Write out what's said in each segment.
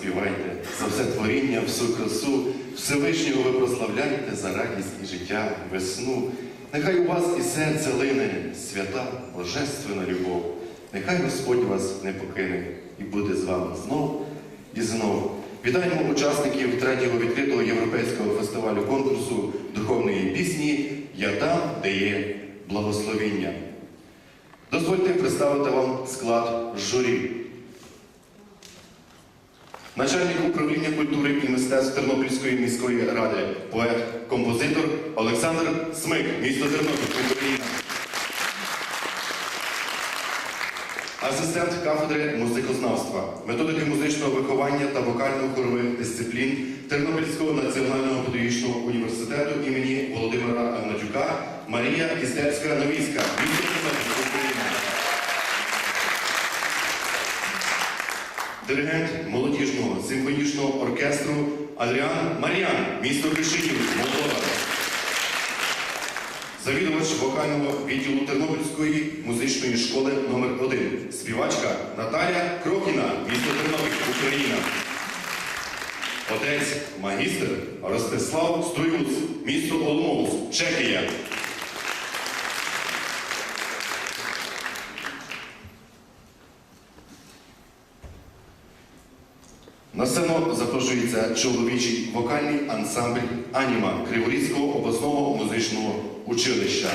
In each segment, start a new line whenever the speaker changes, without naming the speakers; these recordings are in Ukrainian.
Співайте, за все творіння, всю красу, Всевишнього ви прославляйте за радість і життя, весну. Нехай у вас і серце лине, свята, божественна любов. Нехай Господь вас не покине і буде з вами знов і знов. Вітаємо учасників третього відкритого європейського фестивалю конкурсу духовної пісні Я там, де є благословіння. Дозвольте представити вам склад журі. Начальник управління культури і мистецтв Тернопільської міської ради, поет, композитор Олександр Смик, місто Тернопіль, Україна. Асистент кафедри музикознавства, методики музичного виховання та вокально-хорових дисциплін Тернопільського національного педагогічного університету імені Володимира Гнатюка Марія Істецька-Новіська, місто Тернопіль, Україна. Диригент молодіжного симфонічного оркестру Адріан Маріан, місто Кришинів, Молдова. Завідувач вокального відділу Тернопільської музичної школи номер 1 співачка Наталя Крохіна, місто Тернопіль, Україна. Отець магістр Ростислав Струюц, місто Олмоус, Чехія. На сцену запрошується чоловічий вокальний ансамбль Аніма Криворізького обласного музичного училища.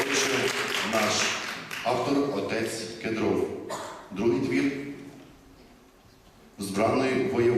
Отже, наш автор отець Кедров. Другий твір збраної воєводі.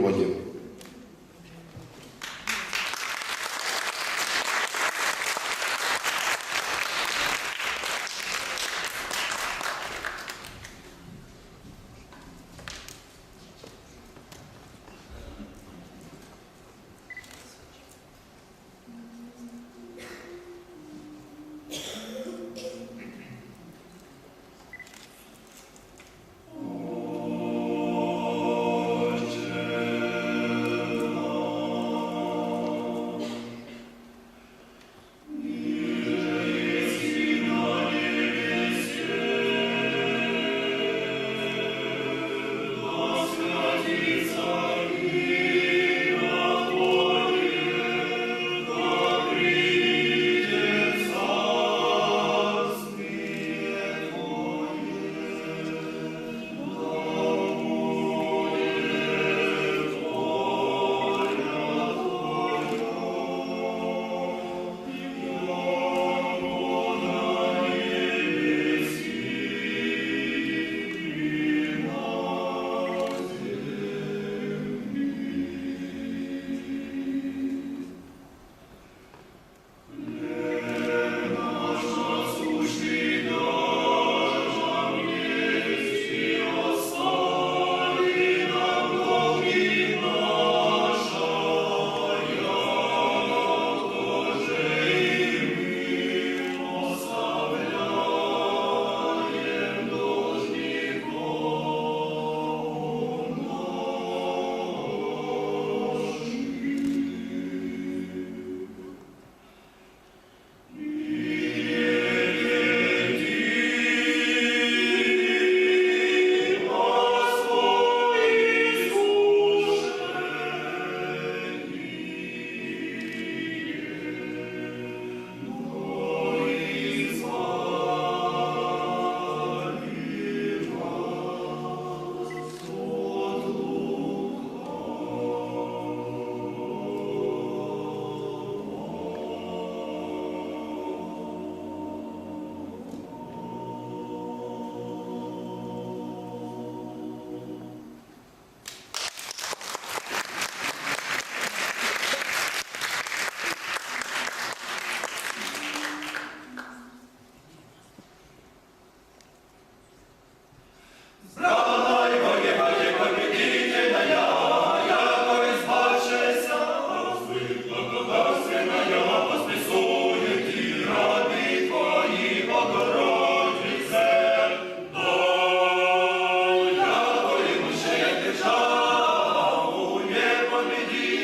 Holy